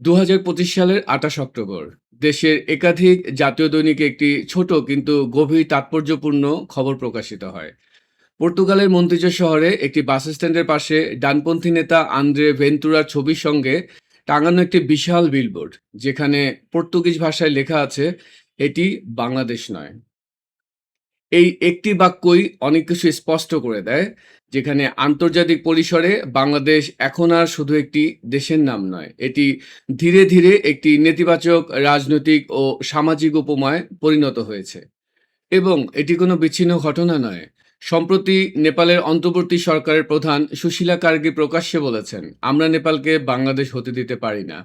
দু হাজার পঁচিশ সালের আঠাশ অক্টোবর। দেশের একাধিক জাতীয় দৈনিকে একটি ছোট কিন্তু গভীর তাৎপর্যপূর্ণ খবর প্রকাশিত হয়। পর্তুগালের মন্ত্রিজ শহরে একটি বাস স্ট্যান্ডের পাশে ডানপন্থী নেতা আন্দ্রে ভেন্তুরার ছবির সঙ্গে টাঙানো একটি বিশাল বিলবোর্ড, যেখানে পর্তুগিজ ভাষায় লেখা আছে, এটি বাংলাদেশ নয়। এই একটি বাক্যই অনেক কিছু স্পষ্ট করে দেয়, যেখানে আন্তর্জাতিক পরিসরে বাংলাদেশ এখন আর শুধু একটি দেশের নাম নয়, এটি ধীরে ধীরে একটি নেতিবাচক, রাজনৈতিক ও সামাজিক উপমায় পরিণত হয়েছে। এবং এটি কোনো বিচ্ছিন্ন ঘটনা নয়। সম্প্রতি নেপালের অন্তর্বর্তী সরকারের প্রধান সুশীলা কার্গি প্রকাশ্যে বলেছেন, আমরা নেপালকে বাংলাদেশ হতে দিতে পারি না।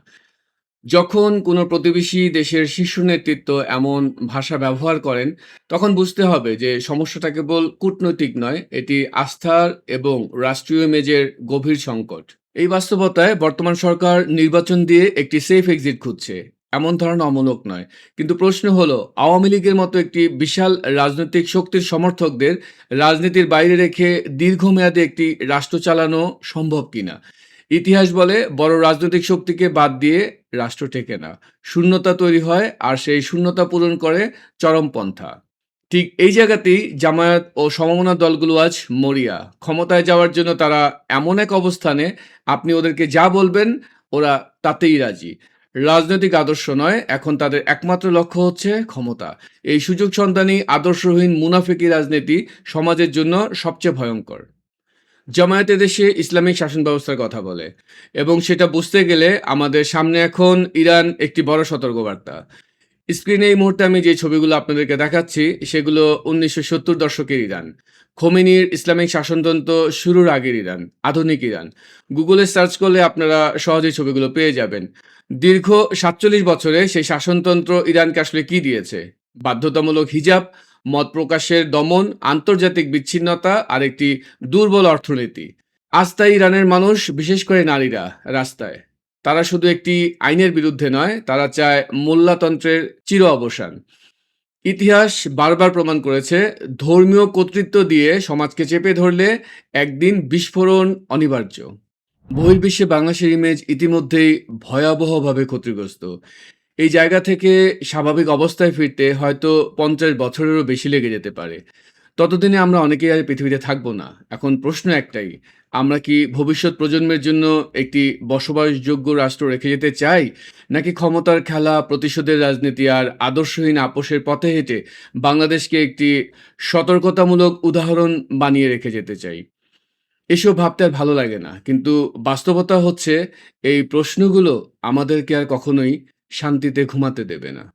যখন কোনো প্রতিবেশী দেশের শীর্ষ নেতৃত্ব এমন ভাষা ব্যবহার করেন, তখন বুঝতে হবে যে সমস্যাটা কেবল কূটনৈতিক নয়, এটি আস্থার এবং রাষ্ট্রীয় মেজের গভীর সংকট। এই বাস্তবতায় বর্তমান সরকার নির্বাচন দিয়ে একটি সেফ এক্সিট খুঁজছে। এমন ধারণা অমূলক নয়। কিন্তু প্রশ্ন হলো, আওয়ামী লীগের মতো একটি বিশাল রাজনৈতিক শক্তির সমর্থকদের রাজনীতির বাইরে রেখে দীর্ঘমেয়াদে একটি রাষ্ট্র চালানো সম্ভব কিনা? ইতিহাস বলে বড় রাজনৈতিক শক্তিকে বাদ দিয়ে রাষ্ট্র টেকে না। শূন্যতা তৈরি হয় আর সেই শূন্যতা পূরণ করে চরমপন্থা ঠিক এই জায়গাতেই জামায়াত ও সমমনা দলগুলো আজ মরিয়া। ক্ষমতায় যাওয়ার জন্য তারা এমন এক অবস্থানে আপনি ওদেরকে যা বলবেন ওরা তাতেই রাজি। রাজনৈতিক আদর্শ নয়, এখন তাদের একমাত্র লক্ষ্য হচ্ছে ক্ষমতা। এই সুযোগ সন্ধানী আদর্শহীন মুনাফিকি রাজনীতি সমাজের জন্য সবচেয়ে ভয়ঙ্কর। জামায়াতে দেশে ইসলামিক শাসন ব্যবস্থার কথা বলে এবং সেটা বুঝতে গেলে আমাদের সামনে এখন ইরান একটি বড় সতর্কবার্তা। স্ক্রিনে এই মুহূর্তে আমি যে ছবিগুলো আপনাদেরকে দেখাচ্ছি, সেগুলো উনিশশো সত্তর দশকের ইরান। খোমেনির ইসলামিক শাসনতন্ত্র শুরুর আগের ইরান, আধুনিক ইরান। গুগলে সার্চ করলে আপনারা সহজেই ছবিগুলো পেয়ে যাবেন। দীর্ঘ সাতচল্লিশ বছরে সেই শাসনতন্ত্র ইরানকে আসলে কি দিয়েছে? বাধ্যতামূলক হিজাব মত প্রকাশের দমন, আন্তর্জাতিক বিচ্ছিন্নতা আর একটি দুর্বল অর্থনীতি। তাই ইরানের মানুষ, বিশেষ করে নারীরা, রাস্তায়। তারা শুধু একটি আইনের বিরুদ্ধে নয়, তারা চায় মোল্লাতন্ত্রের চির অবসান। ইতিহাস বারবার প্রমাণ করেছে, ধর্মীয় কর্তৃত্ব দিয়ে সমাজকে চেপে ধরলে একদিন বিস্ফোরণ অনিবার্য। বহির্বিশ্বে বাংলাদেশের ইমেজ ইতিমধ্যেই ভয়াবহভাবে ক্ষতিগ্রস্ত। এই জায়গা থেকে স্বাভাবিক অবস্থায় ফিরতে হয়তো পঞ্চাশ বছরেরও বেশি লেগে যেতে পারে। ততদিনে আমরা অনেকেই আর পৃথিবীতে থাকব না। এখন প্রশ্ন একটাই, আমরা কি ভবিষ্যৎ প্রজন্মের জন্য একটি বসবাসযোগ্য রাষ্ট্র রেখে যেতে চাই? নাকি ক্ষমতার খেলা, প্রতিশোধের রাজনীতি আর আদর্শহীন আপোষের পথে হেঁটে বাংলাদেশকে একটি সতর্কতামূলক উদাহরণ বানিয়ে রেখে যেতে চাই? এসব ভাবতে আর ভালো লাগে না। কিন্তু বাস্তবতা হচ্ছে, এই প্রশ্নগুলো আমাদেরকে আর কখনোই শান্তিতে ঘুমাতে দেবে না।